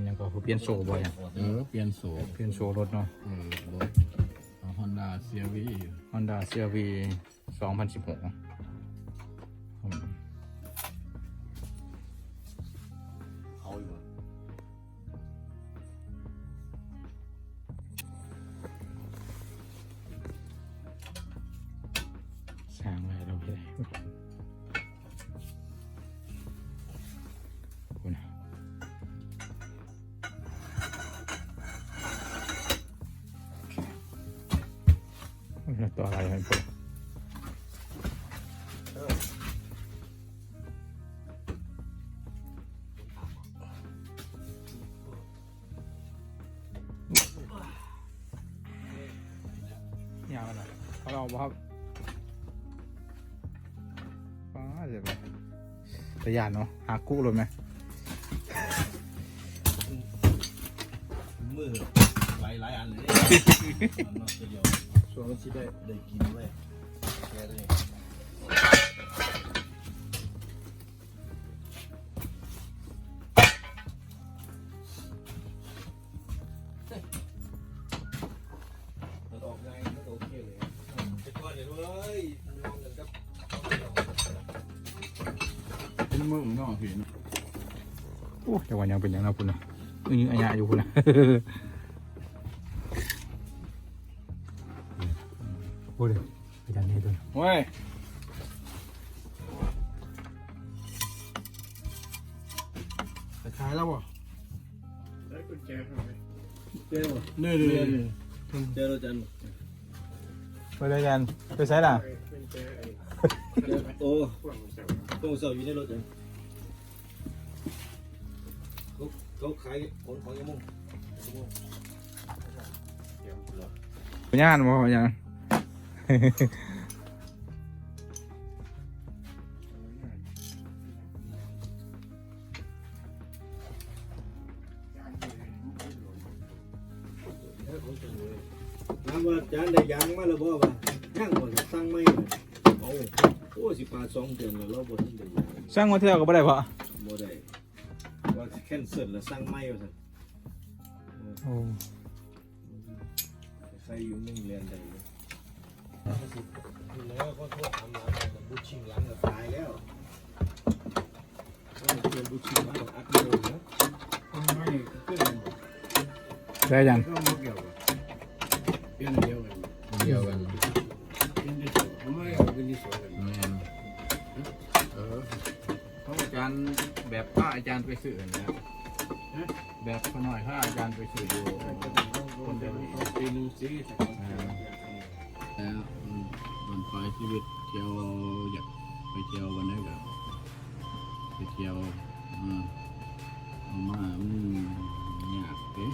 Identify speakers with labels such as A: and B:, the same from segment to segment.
A: ยนหยังก็คือเปลี่ยนโซ่บ่เนี่ย
B: เออเปลี่ยนโส
A: เปลี่ยนโซ่รถเนาะ
B: เออรถฮอนด้าเซียวี
A: Honda CRV 2016 แล้วตัวอะไรให้พวกยาวนะเขาเราบอกครับป้าเดี๋ยวไปตะยานเนาะหากู้เลยไหม
B: มือหลายหลายอันเลยมันนอกตัวเดียว
A: ส่วนมันชิได้
B: ได้กินเลยแค่นี้มันออกง่ายมันโอเคเลยจะก่อนเดี๋ยวเลยลองกันครับ
C: เป็นมือของน้องเห็น
A: โอ้แต่วันยังเป็นอย่างนั้นคุณนะอึ้งอัญญาอยู่คุณนะ โอ้เลยอาจารย์นี่ตัว
C: เว้ยไปขายแล้วบ่
B: เจอ
C: เนื่อยเลย
B: เจอเราจัน
A: ไปเลยกันไปใช้ล่ะ
B: เจอโอ้ต้องเสาอยู่ในรถจันเขาเขาขายขนของยังมุ่ง
A: ปัญญาณบ่ปัญญาณ
B: ถามว่าจานได้ยังมาแล้วบ่ว่ายังบ่สั่งไม่โอ้โอ้สิปาสองเดือนแล้วเราบ่ทันได้ยัง
A: สร้างมาเที่ยวก็บ่ได้พอ
B: บ่ได้ว่าแคนเซิลแล้วสั่งไม่ว่าซั่น
A: โอ้
B: ใครอยู่นิ่งเรียนได้อยู่ แล้วก็โทษทำร้านแต่บุชิงหลังก็ตายแล้วก็เปลี่ยนบุชิงมาอัดโมงนะ
C: ไม่ขึ้น
A: ได้ยัง
C: ก็มาเกี่ยวเป็นเดียวกัน
B: เดียวกัน
C: เป็นที่สุดไม่เอาเป็นที่สุดกัน
B: แม่นเออ
A: เขาอาจารย์แบบพระอาจารย์ไปสื่อนะแบบขน่อยถ้าอาจารย์ไปสื่ออยู่คนเดียวนี่
C: ปีนึงสี่สักคน
B: แล้ว มันไปชีวิตเที่ยวอยากไปเที่ยววันนี้ก็ไปเที่ยวอืมเอามามันยากเด้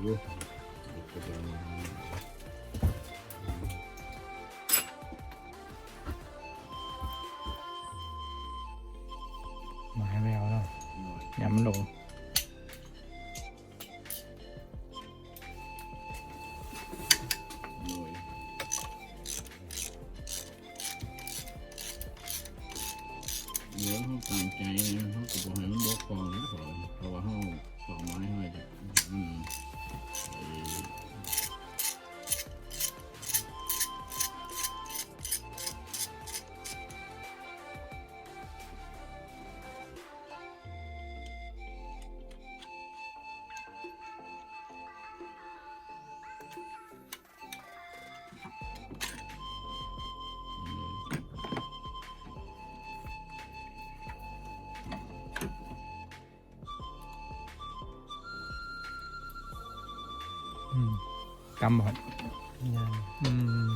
B: อยากรู้ก็จะ
A: มาให้แมวเนาะ
B: หน่อย
A: อย่า Mm. กำหมดอืม